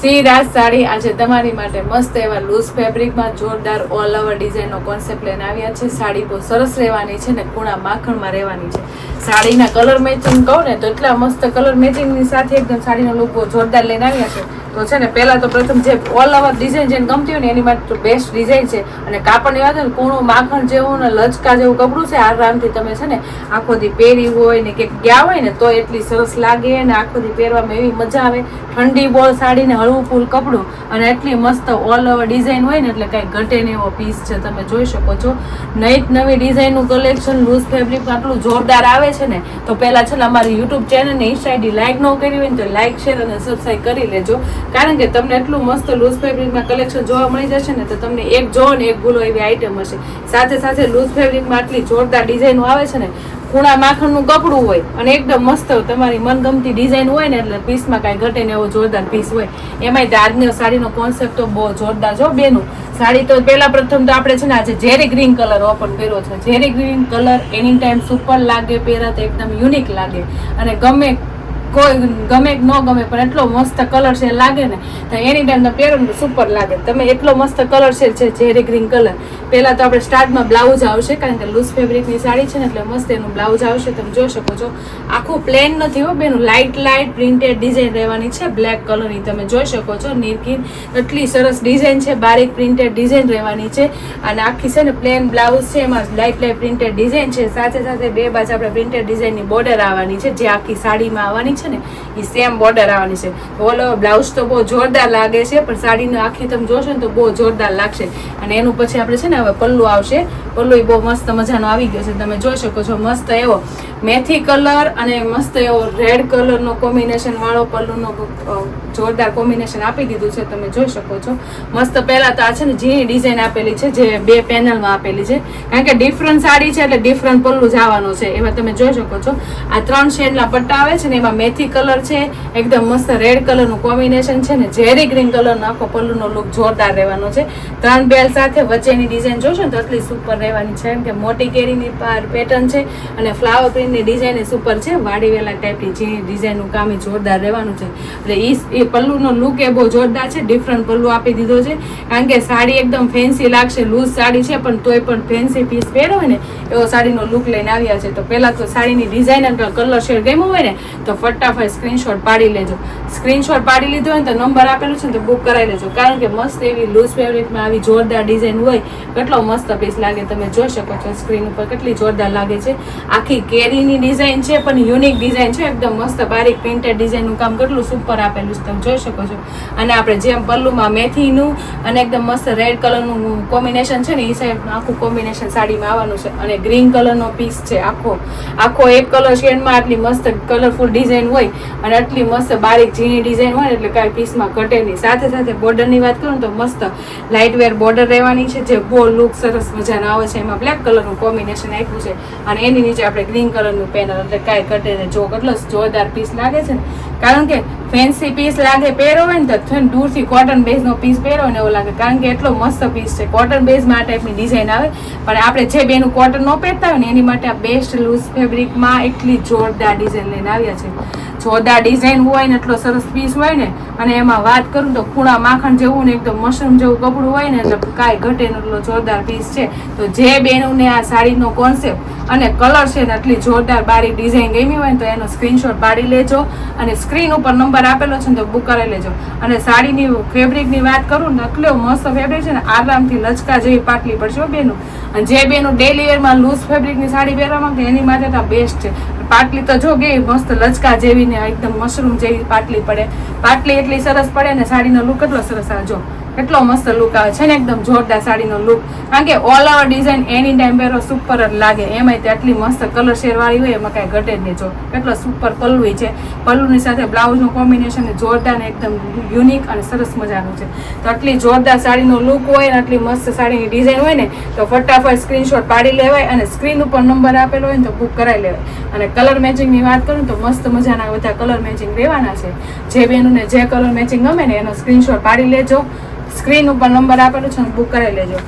C રાજ સાડી આજે તમારી માટે મસ્ત એવા લૂઝ ફેબ્રિકમાં જોરદાર ઓલ ઓવર ડિઝાઇનનો કોન્સેપ્ટ લઈને આવ્યા છે. સાડી બહુ સરસ રહેવાની છે ને કુણા માખણમાં રહેવાની છે. સાડીના કલર મેચિંગ કહું ને તો એટલા મસ્ત કલર મેચિંગની સાથે એકદમ સાડીનો લુક બહુ જોરદાર લઈને આવ્યા છે. તો છે ને પહેલાં તો પ્રથમ જે ઓલ ઓવર ડિઝાઇન જેને ગમતી હોય ને એની માટે બેસ્ટ ડિઝાઇન છે. અને કાપડની વાત ને, કૂણું, માખણ જેવું ને લચકા જેવું કપડું છે આરામથી તમે છે ને આખો દી પહેરી હોય ને કે ગયા હોય ને, તો એટલી સરસ લાગે અને આખો દી પહેરવામાં એવી મજા આવે. ઠંડી બોલ સાડીને હળવું ફૂલ કપડું અને એટલી મસ્ત ઓલ ઓવર ડિઝાઇન હોય ને, એટલે કાંઈ ઘટે ને એવો પીસ છે, તમે જોઈ શકો છો. નવી નવી ડિઝાઇનનું કલેક્શન લૂઝ ફેબ્રિક આટલું જોરદાર આવે છે ને, તો પહેલાં છે ને અમારી યુટ્યુબ ચેનલને ઇન્સ્ટા આઈડી લાઇક ન કરી હોય ને તો લાઇક શેર અને સબસ્ક્રાઈબ કરી લેજો. કારણ કે તમને એટલું મસ્ત લૂઝ ફેબ્રિકમાં કલેક્શન જોવા મળી જશે ને, તો તમને એક જો ને એક ભૂલો એવી આઈટમ હશે. સાથે સાથે લૂઝ ફેબ્રિકમાં આટલી જોરદાર ડિઝાઇનો આવે છે ને, ખૂણા માખણનું કપડું હોય અને એકદમ મસ્ત તમારી મનગમતી ડિઝાઇન હોય ને, એટલે પીસમાં કાંઈ ઘટે ને એવો જોરદાર પીસ હોય. એમાંય આજની સાડીનો કોન્સેપ્ટ તો બહુ જોરદાર જો બેનું. સાડી તો પહેલાં પ્રથમ તો આપણે છે ને, આજે ઝેરી ગ્રીન કલર ઓપન કર્યો છે. ઝેરી green colour any time super લાગે, પહેરા તો એકદમ યુનિક લાગે. અને ગમે કોઈ ગમે ન ગમે, પણ એટલો મસ્ત કલર છે લાગે ને, તો એની ટાઈમ તમે પહેરો સુપર લાગે. તમે એટલો મસ્ત કલર છે જે ઝેરી ગ્રીન કલર પહેલા તો આપણે સ્ટાર્ટમાં બ્લાઉઝ આવશે, કારણ કે લૂઝ ફેબ્રિકની સાડી છે ને, એટલે મસ્ત એનું બ્લાઉઝ આવશે. તમે જોઈ શકો છો. આખું પ્લેન નથી હો બેનું. લાઇટ લાઇટ પ્રિન્ટેડ ડિઝાઇન રહેવાની છે. બ્લેક કલરની તમે જોઈ શકો છો. નિરકીન એટલી સરસ ડિઝાઇન છે. બારીક પ્રિન્ટેડ ડિઝાઇન રહેવાની છે. અને આખી છે ને પ્લેન બ્લાઉઝ છે. એમાં લાઇટ લાઇટ પ્રિન્ટેડ ડિઝાઇન છે. સાથે સાથે બે બાજુ આપણે પ્રિન્ટેડ ડિઝાઇનની બોર્ડર આવવાની છે. જે આખી સાડીમાં આવવાની છે ને એ સેમ બોર્ડર આવવાની છે. ઓલો બ્લાઉઝ તો બહુ જોરદાર લાગે છે, પણ સાડીને આખી તમે જોશો ને તો બહુ જોરદાર લાગશે. અને એનું પછી આપણે છે ને હવે પલ્લુ આવશે. પલ્લુ એ બહુ મસ્ત મજાનો આવી ગયો છે. તમે જોઈ શકો છો, મસ્ત એવો મેથી કલર અને મસ્ત એવો રેડ કલરનો કોમ્બિનેશન વાળો પલ્લુનો જોરદાર કોમ્બિનેશન આપી દીધું છે. તમે જોઈ શકો છો. મસ્ત પહેલાં તો આ છે ને ઝીણી ડિઝાઇન આપેલી છે, જે બે પેનલમાં આપેલી છે. કારણ કે ડિફરન્ટ સાડી છે એટલે ડિફરન્ટ પલ્લુ જવાનો છે. એમાં તમે જોઈ શકો છો. આ ત્રણ શેડના પટ્ટા આવે છે ને, એમાં મેથી કલર છે, એકદમ મસ્ત રેડ કલરનું કોમ્બિનેશન છે ને, ઝેરી ગ્રીન કલરનો આખો પલ્લુનો લુક જોરદાર રહેવાનો છે. ત્રણ બેલ સાથે વચ્ચેની ડિઝાઇન જોશો ને તો એટલી સુપર રહેવાની છે. એમ કે મોટી કેરીની પાર પેટર્ન છે અને ફ્લાવર પ્રિન્ટની ડિઝાઇન સુપર છે. વાડી વેલા ટાઈપની જે ડિઝાઇનનું કામ એ જોરદાર રહેવાનું છે. એટલે એ એ પલ્લુનો લુક એ બહુ જોરદાર છે. ડિફરન્ટ પલ્લુ આપી દીધો છે. કારણ કે સાડી એકદમ ફેન્સી લાગશે લૂઝ સાડી છે, પણ તોય પણ ફેન્સી પીસ પહેરો હોય ને, એવો સાડીનો લુક લઈને આવ્યા છે. તો પહેલાં તો સાડીની ડિઝાઇન અને કલર શેડ ગમ્યું હોય ને, તો ફટાફટ સ્ક્રીનશોટ પાડી લેજો. સ્ક્રીનશોટ પાડી લીધો હોય ને તો નંબર આપેલું છે ને તો બુક કરાવી લેજો કારણ કે મસ્ત એવી લૂઝ ફેબ્રિકમાં આવી જોરદાર ડિઝાઇન હોય કેટલો મસ્ત પીસ લાગે તમે જોઈ શકો છો સ્ક્રીન ઉપર કેટલી જોરદાર લાગે છે. આખી કેરીની ડિઝાઇન છે, પણ યુનિક ડિઝાઇન છે, એકદમ મસ્ત બારીક પ્રિન્ટેડ ડિઝાઇનનું કામ કેટલું સુપર આપેલું છે તમે જોઈ શકો છો. અને આપણે જેમ પલ્લુમાં મેથીનું અને એકદમ મસ્ત રેડ કલરનું કોમ્બિનેશન છે ને એ સાઈડ આખું કોમ્બિનેશન સાડીમાં આવવાનું છે. અને ગ્રીન કલરનો પીસ છે આખો. આખો એક કલર શેડમાં આટલી મસ્ત કલરફુલ ડિઝાઇન હોય અને આટલી મસ્ત બારીક ઝીણી ડિઝાઇન હોય એટલે કાંઈ પીસમાં ઘટે નહીં. સાથે સાથે બોર્ડરની વાત કરું તો મસ્ત લાઇટ વેર બોર્ડર રહેવાની છે, જે બહુ લુક સરસ મજાનો આવે છે. એમાં બ્લેક કલરનું કોમ્બિનેશન આપ્યું છે. અને એની નીચે આપણે ગ્રીન કલરનું પેનલ એટલે કાંઈ કટે ને જો કેટલો જોરદાર પીસ લાગે છે ને. કારણ કે ફેન્સી પીસ લાગે પહેરો હોય ને તો દૂરથી કોટન બેઝનો પીસ પહેરો ને એવું લાગે. કારણ કે એટલો મસ્ત પીસ છે. કોટન બેઝમાં આ ટાઈપની ડિઝાઇન આવે. પણ આપણે જે બેનું કોટન ન પહેરતા હોય ને, એની માટે આ બેસ્ટ લૂઝ ફેબ્રિકમાં એટલી જોરદાર ડિઝાઇન લઈને આવ્યા છે. જોરદાર ડિઝાઇન હોય ને એટલો સરસ પીસ હોય ને, અને એમાં વાત કરું તો ખૂણા માખણ જેવું ને એકદમ મશરૂમ જેવું કપડું હોય ને, એટલે કાંઈ ઘટે એટલો જોરદાર પીસ છે. તો જે બહેનોને આ સાડીનો કોન્સેપ્ટ અને કલર છે ને આટલી જોરદાર બારી ડિઝાઇન ગમી હોય ને તો એનો સ્ક્રીનશોટ પાડી લેજો અને સ્ક્રીન ઉપર નંબર આપેલો છે ને તો બુક કરી લેજો. અને સાડીની ફેબ્રિકની વાત કરું ને, એટલો મસ્ત ફેબ્રિક છે ને, આરામથી લચકા જેવી પાટલી પડશે હો બેનું અને જે બેનું ડેલી વેરમાં લૂઝ ફેબ્રિકની સાડી પહેરવા માંગતી એની માટે તો બેસ્ટ છે. પાટલી તો જો ગઈ મસ્ત લચકા જેવી ને એકદમ મશરૂમ જેવી પાટલી પડે. પાટલી એટલી સરસ પડે ને, સાડીનો લુક એટલો સરસ આજો કેટલો મસ્ત લુક આવે છે ને, એકદમ જોરદાર સાડીનો લુક કારણ કે all over design any time પહેરો સુપર જ લાગે. એમાંય તે આટલી મસ્ત કલર શેરવાળી હોય, એમાં કાંઈ ઘટે જ નહીં. જો, કેટલો સુપર પલ્લુ છે. પલ્લુની સાથે બ્લાઉઝનું કોમ્બિનેશન જોરદાર એકદમ યુનિક અને સરસ મજાનું છે. તો આટલી જોરદાર સાડીનો લુક હોય ને, આટલી મસ્ત સાડીની ડિઝાઇન હોય ને, તો ફટાફટ સ્ક્રીનશોટ પાડી લેવાય અને સ્ક્રીન ઉપર નંબર આપેલો હોય ને, તો બુક કરાવી લેવાય. અને કલર મેચિંગની વાત કરું તો મસ્ત મજાના બધા કલર મેચિંગ રહેવાના છે. જે બેનુંને જે કલર મેચિંગ ગમે ને, એનો સ્ક્રીનશોટ પાડી લેજો. સ્ક્રીન ઉપર નંબર આપેલો છે ને બુક કરાવી લેજો.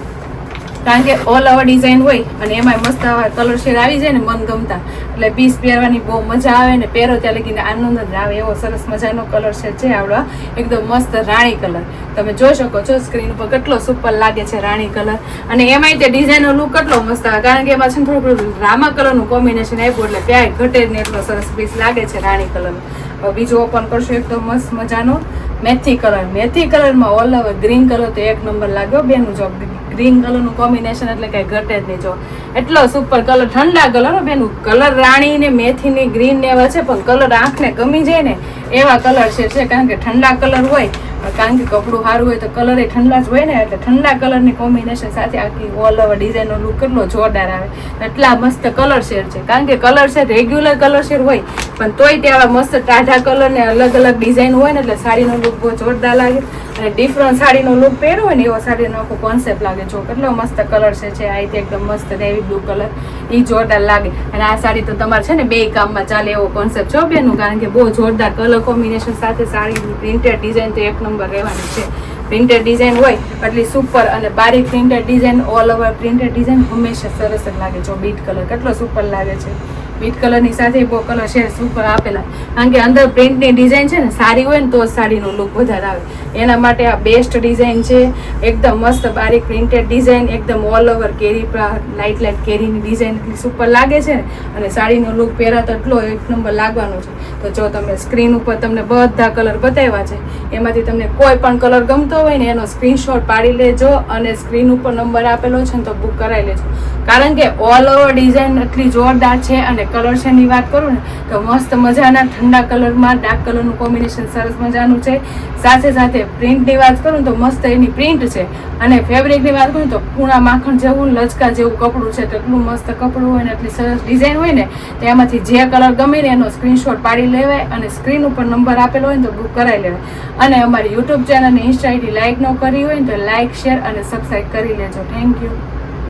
કારણ કે ઓલ ઓવર ડિઝાઇન હોય અને એમાં મસ્ત આવા કલર શેડ આવી જાય ને મન ગમતા એટલે પીસ પહેરવાની બહુ મજા આવે ને, પહેરો ત્યાં લગીને આનંદ જ આવે એવો સરસ મજાનો કલર શેડ છે આવડો. એકદમ મસ્ત રાણી કલર તમે જોઈ શકો છો સ્ક્રીન ઉપર કેટલો સુપર લાગે છે રાણી કલર અને એમાંય તે ડિઝાઇનનો લુક કેટલો મસ્ત આવે. કારણ કે એમાં છે ને થોડું થોડું રામા કલરનું કોમ્બિનેશન આપ્યું એટલે ક્યાંય ઘટે નહીં એટલો સરસ પીસ લાગે છે રાણી કલરનો બીજો ઓપન કરશો, એકદમ મસ્ત મજાનો. મેથી કલર મેથી કલરમાં ઓલ ઓવર ગ્રીન કલર તો એક નંબર લાગ્યો બેનું જો ગ્રીન કલરનું કોમ્બિનેશન એટલે કાંઈ ઘટે જ નહીં. જો એટલો સુપર કલર ઠંડા કલર બેનું. કલર રાણી ને મેથી ગ્રીન ને એવા છે, પણ કલર આંખને ગમી જાય ને એવા કલર છે છે. કારણ કે ઠંડા કલર હોય કારણ કે કપડું સારું હોય તો કલર એ ઠંડા જ હોય ને, એટલે ઠંડા કલરની કોમ્બિનેશન સાથે આખી ઓલ ઓવર ડિઝાઇનનો લુક કેટલો જોરદાર આવે. એટલા મસ્ત કલર શેડ છે. કારણ કે colour shade regular colour shade હોય, પણ તોય તે આવા મસ્ત ટાઢા કલર ને અલગ અલગ ડિઝાઇન હોય ને, એટલે સાડીનો લુક બહુ જોરદાર લાગે. અને ડિફરન્ટ સાડીનો લુક પહેર્યો હોય ને, એવો સાડીનો આખો કોન્સેપ્ટ લાગે. જો કેટલો મસ્ત કલર છે છે આ રીતે એકદમ મસ્ત નેવી બ્લુ કલર એ જોરદાર લાગે. અને આ સાડી તો તમારે છે ને બે કામમાં ચાલે એવો કોન્સેપ્ટ છો બેનું કારણ કે બહુ જોરદાર કલર કોમ્બિનેશન સાથે સાડીની પ્રિન્ટેડ ડિઝાઇન તો એક નંબર રહેવાની છે. પ્રિન્ટેડ ડિઝાઇન હોય, એટલી સુપર અને બારીક printed design all over printed design હંમેશા સરસ જ લાગે છે. બીટ કલર કેટલો સુપર લાગે છે. બીટ કલરની સાથે બહુ કલર શેર સુપર આપેલા. કારણ કે અંદર પ્રિન્ટની ડિઝાઇન છે ને, સારી હોય ને તો સાડીનો લુક વધારે આવે. એના માટે આ બેસ્ટ ડિઝાઇન છે. એકદમ મસ્ત બારીક પ્રિન્ટેડ ડિઝાઇન એકદમ ઓલ ઓવર કેરી લાઇટ લાઇટ કેરીની ડિઝાઇન સુપર લાગે છે ને. અને સાડીનો લુક પહેરાતો એટલો એક નંબર લાગવાનો છે. તો જો તમે સ્ક્રીન ઉપર તમને બધા કલર બતાવ્યા છે, એમાંથી તમને કોઈ પણ કલર ગમતો હોય ને, એનો સ્ક્રીનશોટ પાડી લેજો અને સ્ક્રીન ઉપર નંબર આપેલો છે ને તો બુક કરાવી લેજો. કારણ કે ઓલ ઓવર ડિઝાઇન એટલી જોરદાર છે અને કલર છે ની વાત કરું ને, તો મસ્ત મજાના ઠંડા કલરમાં ડાર્ક કલરનું કોમ્બિનેશન સરસ મજાનું છે. સાથે સાથે પ્રિન્ટની વાત કરું તો મસ્ત એની પ્રિન્ટ છે. અને ફેબ્રિકની વાત કરું તો પૂણા માખણ જેવું, લચકા જેવું કપડું છે, તો એટલું મસ્ત કપડું હોય ને, એટલી સરસ ડિઝાઇન હોય ને તેમાંથી જે કલર ગમે ને, એનો સ્ક્રીનશોટ પાડી લેવાય અને સ્ક્રીન ઉપર નંબર આપેલો હોય ને, તો બુક કરાવી લેવાય. અને અમારી યુટ્યુબ ચેનલ અને ઇન્સ્ટા આઈડી લાઇક ન કરી હોય ને, તો લાઇક શેર અને સબસ્ક્રાઈબ કરી લેજો. Thank you